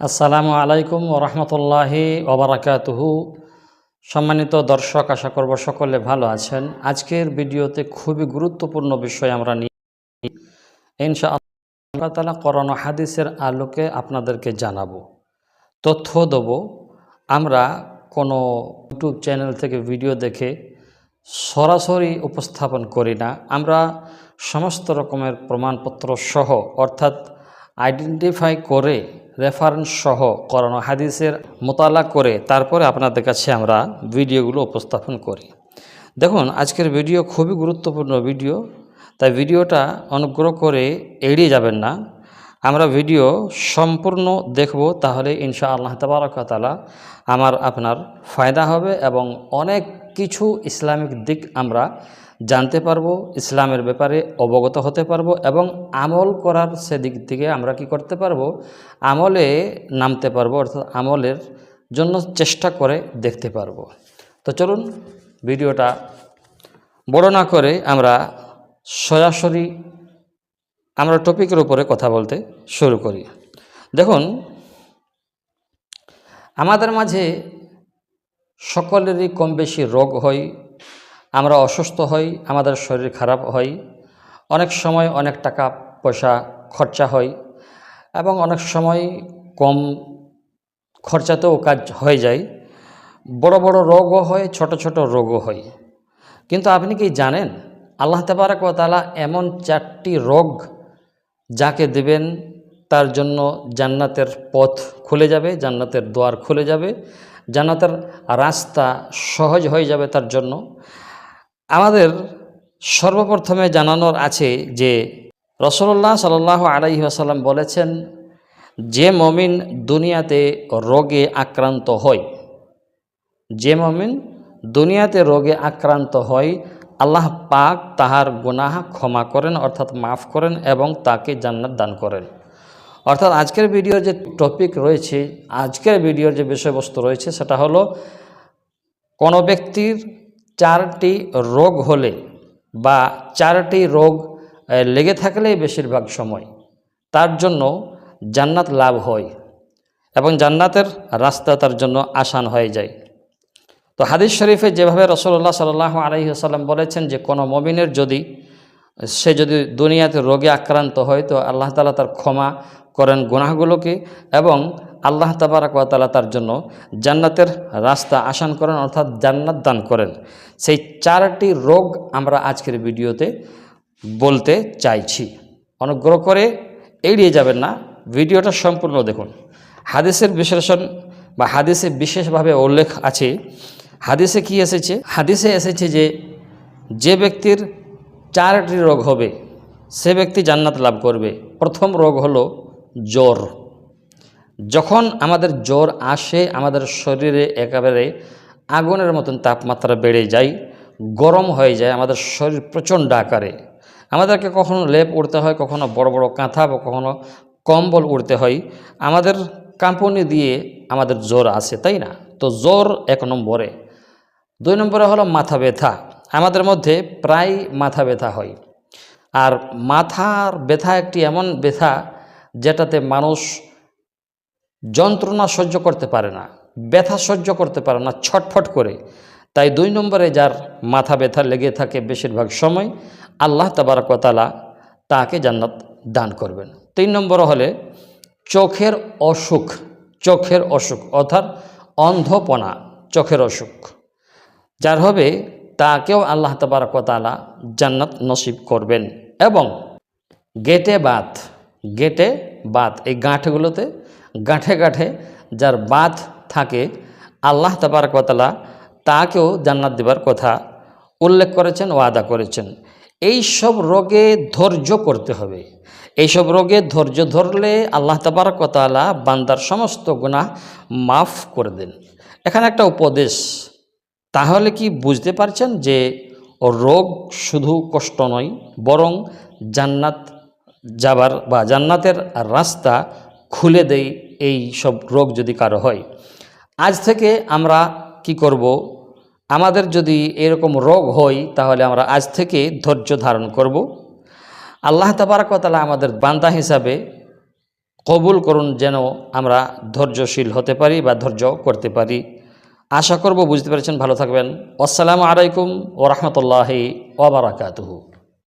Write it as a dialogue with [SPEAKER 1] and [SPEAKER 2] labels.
[SPEAKER 1] আসসালামু আলাইকুম ওরহমতুল্লাহি ওবরাকাতুহু সম্মানিত দর্শক, আশা করব সকলে ভালো আছেন। আজকের ভিডিওতে খুবই গুরুত্বপূর্ণ বিষয় আমরা নিয়ে ইনশা আল্লাহ তালা করোনা হাদিসের আলোকে আপনাদেরকে জানাব। তথ্য দেব। আমরা কোনো ইউটিউব চ্যানেল থেকে ভিডিও দেখে সরাসরি উপস্থাপন করি না। আমরা সমস্ত রকমের প্রমাণপত্র সহ অর্থাৎ আইডেন্টিফাই করে রেফারেন্স সহ করোনা হাদিসের মোতালা করে তারপরে আপনাদের কাছে আমরা ভিডিওগুলো উপস্থাপন করি। দেখুন, আজকের ভিডিও খুবই গুরুত্বপূর্ণ ভিডিও, তাই ভিডিওটা অনুগ্রহ করে এড়িয়ে যাবেন না। আমরা ভিডিও সম্পূর্ণ দেখব, তাহলে ইনশা আল্লাহ তাবারকাতালা আমার আপনার ফায়দা হবে এবং অনেক কিছু ইসলামিক দিক আমরা জানতে পারব, ইসলামের ব্যাপারে অবগত হতে পারব এবং আমল করার সেদিক থেকে আমরা কি করতে পারব? আমলে নামতে পারব, অর্থাৎ আমলের জন্য চেষ্টা করে দেখতে পারব। তো চলুন ভিডিওটা বড় না করে আমরা সরাসরি আমরা টপিকের উপরে কথা বলতে শুরু করি। দেখুন, আমাদের মাঝে সকলেরই কম বেশি রোগ হয় আমরা অসুস্থ হই, আমাদের শরীর খারাপ হয় অনেক সময় অনেক টাকা পয়সা খরচা হয় এবং অনেক সময় কম খরচাতেও কাজ হয়ে যায়। বড় বড় রোগও হয়, ছোট ছোট রোগও হয়। কিন্তু আপনি কি জানেন? আল্লাহ তাবারক তালা এমন চারটি রোগ যাকে দেবেন, তার জন্য জান্নাতের পথ খুলে যাবে, জান্নাতের দ্বার খুলে যাবে, জান্নাতের রাস্তা সহজ হয়ে যাবে তার জন্য। আমাদের সর্বপ্রথমে জানানোর আছে যে রসল্লাহ সাল্লাহ আলাইহি আসাল্লাম বলেছেন, যে মমিন দুনিয়াতে রোগে আক্রান্ত হয়, যে মমিন দুনিয়াতে রোগে আক্রান্ত হয়, আল্লাহ পাক তাহার গুনাহ ক্ষমা করেন, অর্থাৎ মাফ করেন এবং তাকে জান্নাত দান করেন। অর্থাৎ আজকের ভিডিওর যে টপিক রয়েছে, আজকের ভিডিওর যে বিষয়বস্তু রয়েছে, সেটা হলো কোনো ব্যক্তির চারটি রোগ হলে বা চারটি রোগ লেগে থাকলেই বেশিরভাগ সময় তার জন্য জান্নাত লাভ হয় এবং জান্নাতের রাস্তা তার জন্য আসান হয়ে যায়। তো হাদিস শরীফে যেভাবে রসল্লাহ সাল্লাহ আলহিহাসাল্লাম বলেছেন যে, কোনো মমিনের যদি, সে যদি দুনিয়াতে রোগে আক্রান্ত হয়, তো আল্লাহ তালা তার ক্ষমা করেন গুনাহগুলোকে এবং আল্লাহ তাবারাকালা তার জন্য জান্নাতের রাস্তা আসান করেন, অর্থাৎ জান্নাত দান করেন। সেই চারটি রোগ আমরা আজকের ভিডিওতে বলতে চাইছি। অনুগ্রহ করে এড়িয়ে যাবেন না, ভিডিওটা সম্পূর্ণ দেখুন। হাদিসের বিশ্লেষণ বা হাদিসে বিশেষভাবে উল্লেখ আছে। হাদিসে কি এসেছে? হাদিসে এসেছে যে যে ব্যক্তির চারটি রোগ হবে, সে ব্যক্তি জান্নাত লাভ করবে। প্রথম রোগ হলো জ্বর। যখন আমাদের জ্বর আসে, আমাদের শরীরে একেবারে আগুনের মতন তাপমাত্রা বেড়ে যায়, গরম হয়ে যায়, আমাদের শরীর প্রচণ্ড আকারে। আমাদেরকে কখনো লেপ উড়তে হয়, কখনো বড় বড় কাঁথা বা কখনো কম্বল উড়তে হয়। আমাদের কাঁপুনি দিয়ে আমাদের জ্বর আসে, তাই না? তো জ্বর এক নম্বরে। দুই নম্বরে হলো মাথা ব্যথা। আমাদের মধ্যে প্রায় মাথা ব্যথা হয়। আর মাথার ব্যথা একটি এমন ব্যথা যেটাতে মানুষ যন্ত্রণা সহ্য করতে পারে না, ব্যথা সহ্য করতে পারে না, ছটফট করে। তাই দুই নম্বরে যার মাথা ব্যথা লেগে থাকে বেশিরভাগ সময়, আল্লাহ তাবারকতালা তাকে জান্নাত দান করবেন। তিন নম্বর হলে চোখের অসুখ চোখের অসুখ অর্থাৎ অন্ধপনা, চোখের অসুখ। যার হবে তাকেও আল্লাহ তাবারকতালা জান্নাত নসিব করবেন এবং গেটে বাত গেটে বাত, এই গাঁঠগুলোতে গাঁঠে গাঁঠে যার বাত থাকে, আল্লাহ তাবারকতালা তাকেও জান্নাত দেবার কথা উল্লেখ করেছেন, ওয়াদা করেছেন। এই সব রোগে ধৈর্য করতে হবে। এইসব রোগে ধৈর্য ধরলে আল্লাহ তাবারকতালা বান্দার সমস্ত গুণা মাফ করে দেন। এখানে একটা উপদেশ। তাহলে কি বুঝতে পারছেন যে রোগ শুধু কষ্ট নয়, বরং জান্নাত যাবার বা জান্নাতের রাস্তা খুলে দেয় এই সব রোগ যদি কারও হয়। আজ থেকে আমরা কি করব? আমাদের যদি এরকম রোগ হয়, তাহলে আমরা আজ থেকে ধৈর্য ধারণ করব। আল্লাহ তাবারকতালা আমাদের বান্দা হিসাবে কবুল করুন যেন আমরা ধৈর্যশীল হতে পারি বা ধৈর্য করতে পারি। আশা করব বুঝতে পেরেছেন, ভালো থাকবেন। আসসালামু আলাইকুম ওরহমতুল্লাহি ওবরাকাতুহু